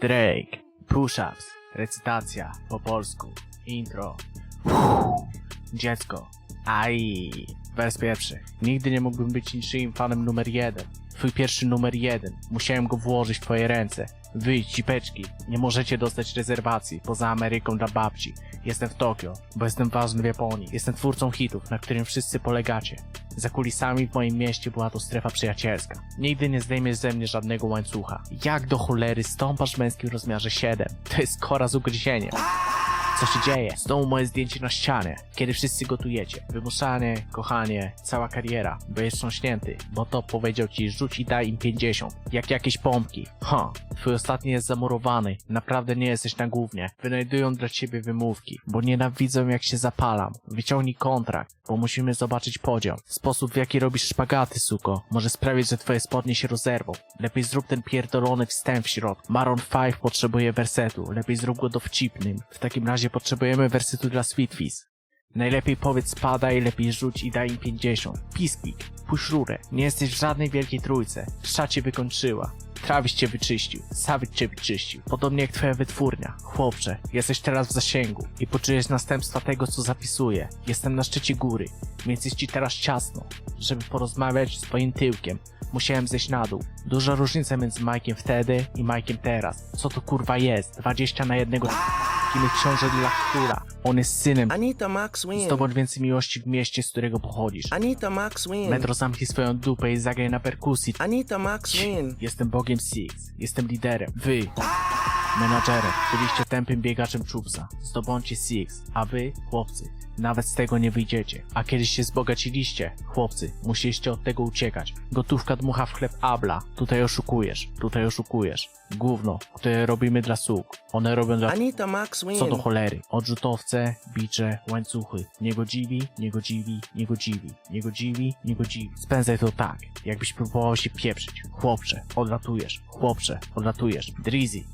Drake, push-ups, recytacja po polsku, intro. Dziecko. Aj. Wers pierwszy. Nigdy nie mógłbym być niczyim fanem numer jeden. Twój pierwszy numer jeden. Musiałem go włożyć w twoje ręce. Wy, cipeczki, nie możecie dostać rezerwacji poza Ameryką dla babci. Jestem w Tokio, bo jestem ważny w Japonii. Jestem twórcą hitów, na którym wszyscy polegacie. Za kulisami w moim mieście była to strefa przyjacielska. Nigdy nie zdejmiesz ze mnie żadnego łańcucha. Jak do cholery stąpasz w męskim rozmiarze 7? To jest kora z ugryzieniem. Co się dzieje? Znowu moje zdjęcie na ścianie, kiedy wszyscy gotujecie. Wymuszanie, kochanie, cała kariera. Byłeś trząśnięty, bo to powiedział ci rzuć i daj im 50. Jak jakieś pompki. Ha, twój ostatni jest zamurowany. Naprawdę nie jesteś na głównie. Wynajdują dla ciebie wymówki, bo nienawidzą jak się zapalam. Wyciągnij kontrakt, bo musimy zobaczyć podział. Sposób w jaki robisz szpagaty, suko, może sprawić, że twoje spodnie się rozerwą. Lepiej zrób ten pierdolony wstęp w środku. Maroon 5 potrzebuje wersetu. Lepiej zrób go dowcipnym. W takim razie potrzebujemy wersetu dla Sweetfizz. Najlepiej powiedz spadaj, lepiej rzuć i daj im 50. Piskik, puść rurę. Nie jesteś w żadnej wielkiej trójce. Trza cię wykończyła. Travis cię wyczyścił. Savage cię wyczyścił. Podobnie jak twoja wytwórnia. Chłopcze, jesteś teraz w zasięgu i poczujesz następstwa tego, co zapisuję. Jestem na szczycie góry, więc jest ci teraz ciasno. Żeby porozmawiać z twoim tyłkiem, musiałem zejść na dół. Duża różnica między Mike'iem wtedy i Mike'iem teraz. Co to kurwa jest? 20 na jednego Kiny książę dla. On jest synem. Anita Max win. Zdobądź więcej miłości w mieście, z którego pochodzisz. Anita Max win. Metro zamknij swoją dupę i zagraj na perkusji. Anita Max win. Jestem bogiem Six. Jestem liderem. Wy, menadżerem, byliście tępym biegaczem Chubsa. Zdobądźcie Six, a wy, chłopcy, nawet z tego nie wyjdziecie. A kiedyś się zbogaciliście, chłopcy, musieliście od tego uciekać. Gotówka dmucha w chleb Abla. Tutaj oszukujesz, tutaj oszukujesz. Gówno, które robimy dla sług. One robią dla Anita Max win. co do cholery? Odrzutowce, bicze, łańcuchy. Niegodziwi, niegodziwi, niegodziwi, niegodziwi, niegodziwi. Spędzaj to tak, jakbyś próbował się pieprzyć. Chłopcze, odlatujesz. Chłopcze, odlatujesz. Drizzy,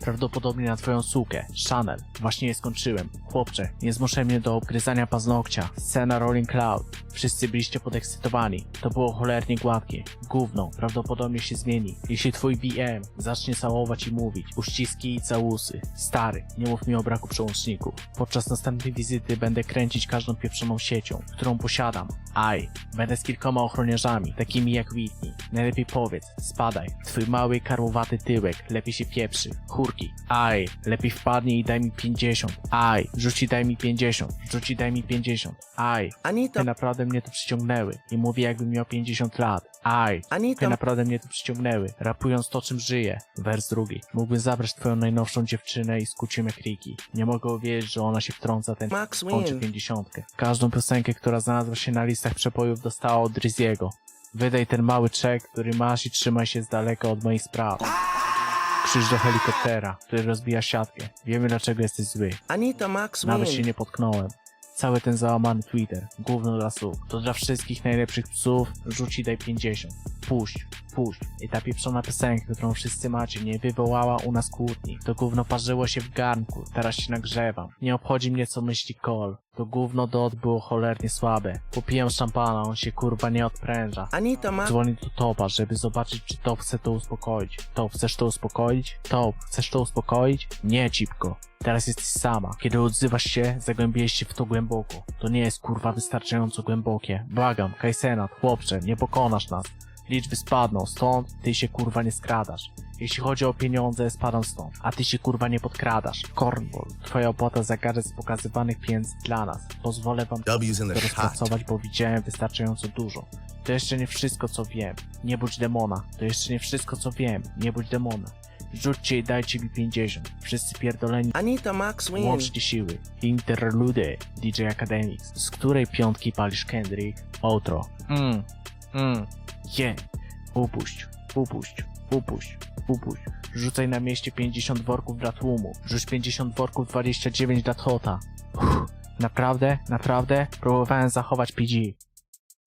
Prawdopodobnie na twoją sukę. Chanel. Właśnie je skończyłem. Chłopcze, nie zmuszaj mnie do obgryzania paznokcia. Scena Rolling Cloud. Wszyscy byliście podekscytowani. To było cholernie gładkie. Gówno, prawdopodobnie się zmieni. Jeśli twój BM zacznie całować i mówić, uściski i całusy. Stary, nie mów mi o braku przełączników. Podczas następnej wizyty będę kręcić każdą pieprzoną siecią, którą posiadam. Aj, będę z kilkoma ochroniarzami, takimi jak Whitney. Najlepiej powiedz, spadaj. Twój mały, karłowaty tyłek, lepiej się pieprzy. Chórki. Aj, lepiej wpadnij i daj mi 50. Aj, rzuci daj mi 50. Rzuci daj mi 50. Aj, Anita. ty naprawdę mnie tu przyciągnęły. I mówię jakbym miał 50 lat. Aj, ty Anita. naprawdę mnie tu przyciągnęły, rapując to czym żyję. Wers drugi. Mógłbym zabrać twoją najnowszą dziewczynę i skuć ją jak Riki. Nie mogę uwierzyć, że ona się wtrąca ten Max kończy win. pięćdziesiątkę. Każdą piosenkę, która znalazła się na listach przepojów dostała od Drizziego. Wydaj ten mały czek, który masz i trzymaj się z daleka od moich spraw. Krzyż do helikoptera, który rozbija siatkę. Wiemy dlaczego jesteś zły. Anita Max Nawet się nie potknąłem. Cały ten załamany Twitter, gówno dla słów. To dla wszystkich najlepszych psów, rzuci daj 50. Puść, puść. I ta pieprzona piosenka, którą wszyscy macie, nie wywołała u nas kłótni. To gówno parzyło się w garnku, teraz się nagrzewam. Nie obchodzi mnie co myśli Cole. To gówno dot było cholernie słabe. Popijam szampana, on się kurwa nie odpręża. Anita Max. Dzwoni do Topa, żeby zobaczyć, czy Top chce to uspokoić. Top, chcesz to uspokoić? Top, chcesz to uspokoić? Nie, cipko. Teraz jesteś sama. Kiedy odzywasz się, zagłębiłeś się w to głęboko. To nie jest kurwa wystarczająco głębokie. Błagam, Kajsenat, chłopcze, nie pokonasz nas. Liczby spadną, stąd ty się kurwa nie skradasz. Jeśli chodzi o pieniądze, spadam stąd, a ty się kurwa nie podkradasz. Cornwall, twoja opłata za gadżet z pokazywanych pieniędzy dla nas. Pozwolę wam rozpracować, bo widziałem wystarczająco dużo. To jeszcze nie wszystko, co wiem. Nie budź demona. To jeszcze nie wszystko, co wiem. Nie budź demona. Rzućcie i dajcie mi 50. Wszyscy pierdoleni. Anita Max win. Łączcie siły. Interlude DJ Academics. Z której piątki palisz Kendrick? Outro. Mm. Mm. Je. Upuść. Upuść. Upuść. Upuść. Rzucaj na mieście 50 worków dla tłumu. Rzuć 50 worków 29 dla Tota. Naprawdę? Naprawdę? Próbowałem zachować PG.